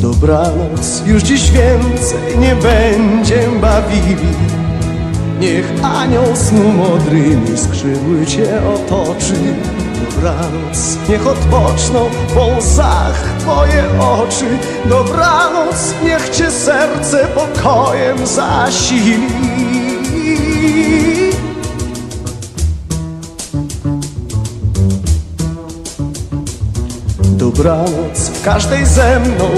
Dobranoc, już dziś więcej nie będzie bawili. Niech anioł snu modrymi skrzydły Cię otoczy. Dobranoc, niech odpoczną w łzach Twoje oczy. Dobranoc, niech Cię serce pokojem zasili Dobranoc w każdej ze mną.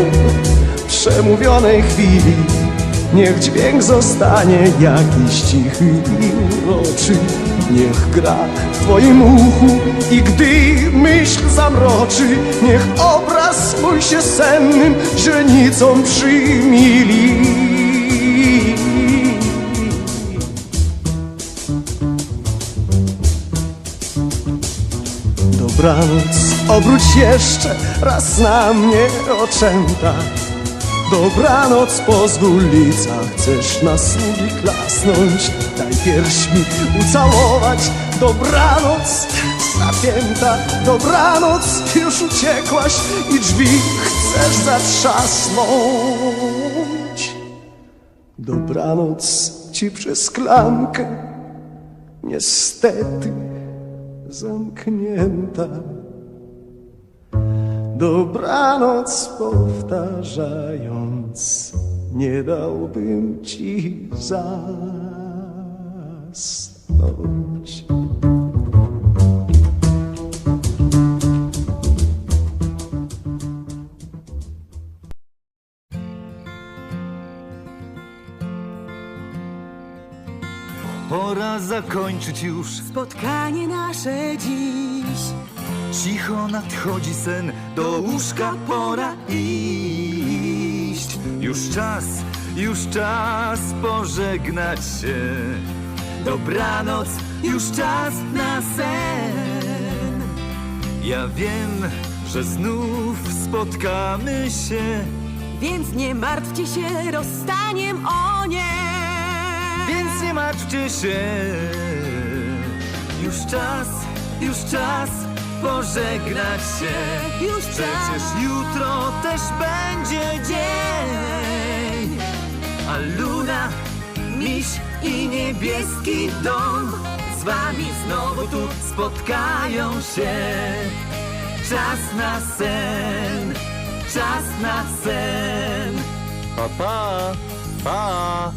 Przemówionej chwili Niech dźwięk zostanie jakiś cichy i uroczy. Niech gra w Twoim uchu i gdy myśl zamroczy Niech obraz mój się sennym źrenicą przymili Dobranoc, obróć jeszcze raz na mnie oczęta. Dobranoc, pozwól lica, chcesz na sługi klasnąć? Daj pierśmi ucałować. Dobranoc, zapięta. Dobranoc, już uciekłaś i drzwi chcesz zatrzasnąć. Dobranoc ci przez klamkę. Niestety zamknięta. Dobranoc powtarzając, nie dałbym ci zasnąć. Pora zakończyć już. Spotkanie nasze dziś. Cicho nadchodzi sen Do łóżka pora iść. Już czas, już czas pożegnać się. Dobranoc, już czas na sen. Ja wiem, że znów spotkamy się. Więc nie martwcie się rozstaniem, o nie Więc nie martwcie się. Już czas, już czas pożegnać się. Już czas. Przecież jutro też będzie dzień. A Luna, miś i niebieski dom Z wami znowu tu spotkają się. Czas na sen, czas na sen. Pa, pa, pa